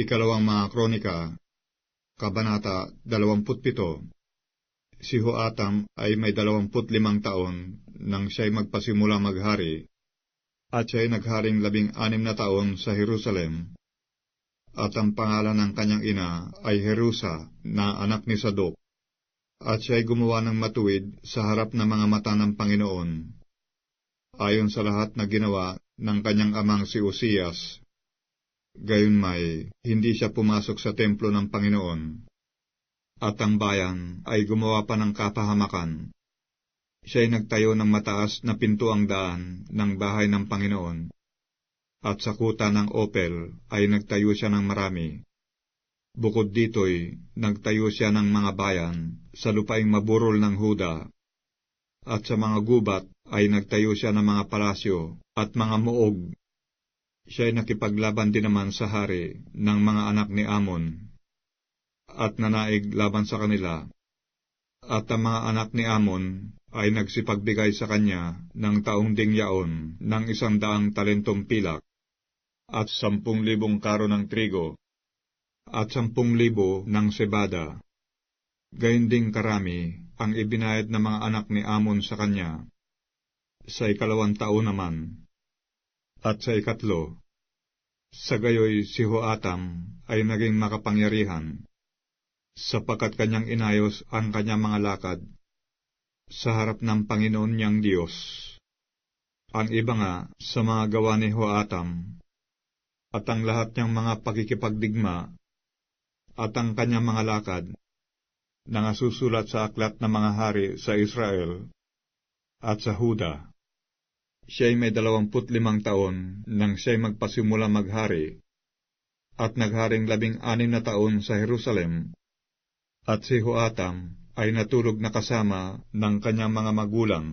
Ikalawang mga kronika, Kabanata 27 Si Hoatam ay may dalawamput limang taon nang siya'y magpasimula maghari, at siya'y nagharing labing anim na taon sa Jerusalem. At ang pangalan ng kanyang ina ay Jerusa na anak ni Sadok, at siya'y gumawa ng matuwid sa harap ng mga mata ng Panginoon, ayon sa lahat na ginawa ng kanyang amang si Usias. Gayunmay, hindi siya pumasok sa templo ng Panginoon, at ang bayan ay gumawa pa ng kapahamakan. Siya'y nagtayo ng mataas na pintuang daan ng bahay ng Panginoon, at sa kuta ng Opel ay nagtayo siya ng marami. Bukod dito'y nagtayo siya ng mga bayan sa lupaing maburol ng Huda, at sa mga gubat ay nagtayo siya ng mga palasyo at mga muog. Siya'y nakipaglaban din naman sa hari ng mga anak ni Amon, at nanaig laban sa kanila. At ang mga anak ni Amon ay nagsipagbigay sa kanya ng taong dingyaon ng isang daang talentong pilak, at sampung libong karo ng trigo, at sampung libo ng sebada. Gayun ding karami ang ibinayad ng mga anak ni Amon sa kanya. Sa ikalawang taon naman, at sa ikatlo, sa gayoy si Hoatam ay naging makapangyarihan sapagkat kanyang inayos ang kanyang mga lakad sa harap ng Panginoon niyang Diyos. Ang iba nga sa mga gawa ni Hoatam, at ang lahat niyang mga pakikipagdigma, at ang kanyang mga lakad, na nasusulat sa aklat ng mga hari sa Israel at sa Huda. Siya'y may dalawamput limang taon nang siya'y magpasimula maghari, at nagharing labing anim na taon sa Jerusalem, at si Hoatam ay natulog na kasama ng kanyang mga magulang,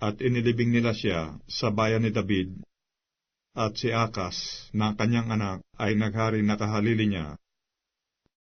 at inilibing nila siya sa bayan ni David, at si Akas na kanyang anak ay naghari na kahalili niya